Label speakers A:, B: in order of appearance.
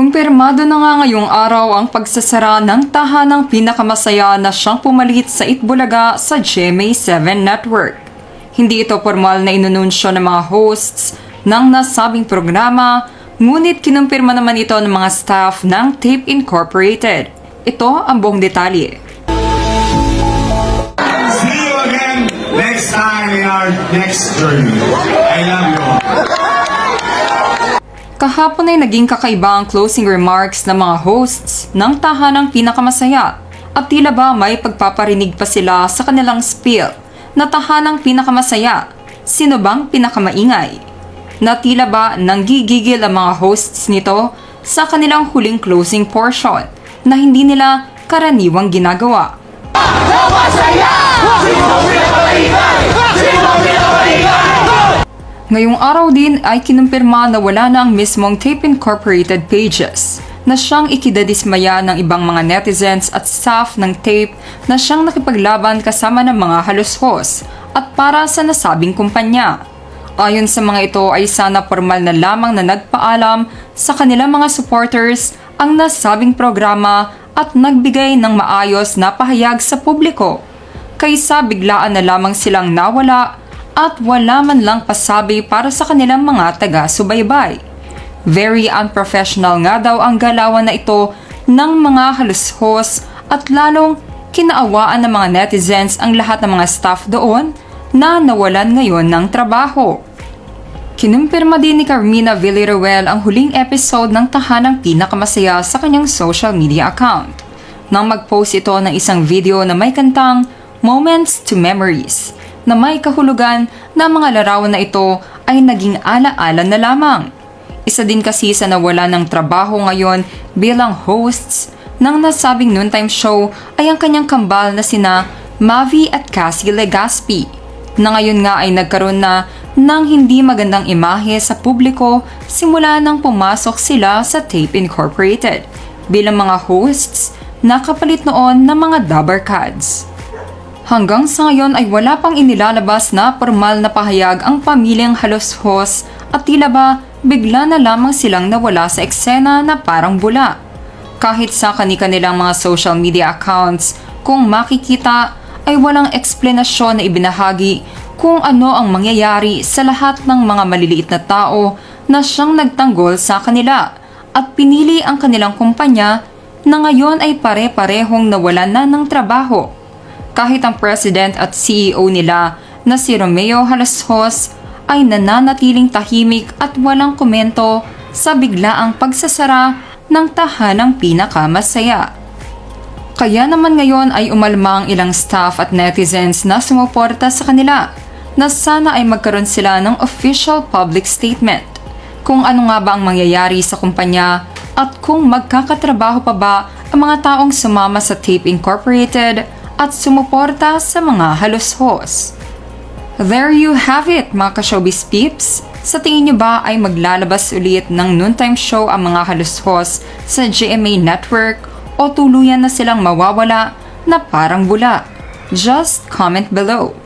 A: Kumpirmado na nga ngayong araw ang pagsasara ng tahanang pinakamasaya na siyang pumalit sa Itbulaga sa GMA7 Network. Hindi ito formal na inununsyo ng mga hosts ng nasabing programa, ngunit kinumpirma naman ito ng mga staff ng Tape Incorporated. Ito ang buong detalye.
B: See you again next time in our next journey. I love you all.
A: Kahapon ay naging kakaiba ang closing remarks ng mga hosts ng tahanang pinakamasaya. At tila ba may pagpaparinig pa sila sa kanilang spiel na tahanang pinakamasaya, sino bang pinakamaingay? Na tila ba nanggigigil ang mga hosts nito sa kanilang huling closing portion na hindi nila karaniwang ginagawa. Ngayong araw din ay kinumpirma na wala na ang mismong Tape Incorporated pages na siyang ikidadismaya ng ibang mga netizens at staff ng tape na siyang nakipaglaban kasama ng mga halushos at para sa nasabing kumpanya. Ayon sa mga ito ay sana formal na lamang na nagpaalam sa kanilang mga supporters ang nasabing programa at nagbigay ng maayos na pahayag sa publiko. Kaysa biglaan na lamang silang nawala at wala man lang pasabi para sa kanilang mga taga-subaybay. Very unprofessional nga daw ang galawan na ito ng mga halushos at lalong kinaawaan ng mga netizens ang lahat ng mga staff doon na nawalan ngayon ng trabaho. Kinumpirma din ni Carmina Villaruel ang huling episode ng Tahanang Pinakamasaya sa kanyang social media account. Nang mag-post ito ng isang video na may kantang Moments to Memories na may kahulugan na mga larawan na ito ay naging ala-ala na lamang. Isa din kasi sa nawala ng trabaho ngayon bilang hosts ng nasabing noontime show ay ang kanyang kambal na sina Mavi at Cassie Legaspi na ngayon nga ay nagkaroon na ng hindi magandang imahe sa publiko simula nang pumasok sila sa Tape Incorporated bilang mga hosts na kapalit noon ng mga Dabber Cads. Hanggang sa ngayon ay wala pang inilalabas na formal na pahayag ang pamilyang halos-hos at tila ba bigla na lamang silang nawala sa eksena na parang bula. Kahit sa kani-kanilang mga social media accounts, kung makikita ay walang eksplenasyon na ibinahagi kung ano ang mangyayari sa lahat ng mga maliliit na tao na siyang nagtanggol sa kanila at pinili ang kanilang kumpanya na ngayon ay pare-parehong nawalan na ng trabaho kahit ang president at CEO nila na si Romeo Halasos ay nananatiling tahimik at walang komento sa biglaang pagsasara ng tahanang pinakamasaya. Kaya naman ngayon ay umalma ang ilang staff at netizens na sumuporta sa kanila na sana ay magkaroon sila ng official public statement kung ano nga ba ang mangyayari sa kumpanya at kung magkakatrabaho pa ba ang mga taong sumama sa Tape Incorporated at sumuporta sa mga halushos. There you have it mga ka-showbiz peeps! Sa tingin niyo ba ay maglalabas ulit ng noontime show ang mga halushos sa GMA Network o tuluyan na silang mawawala na parang bula? Just comment below.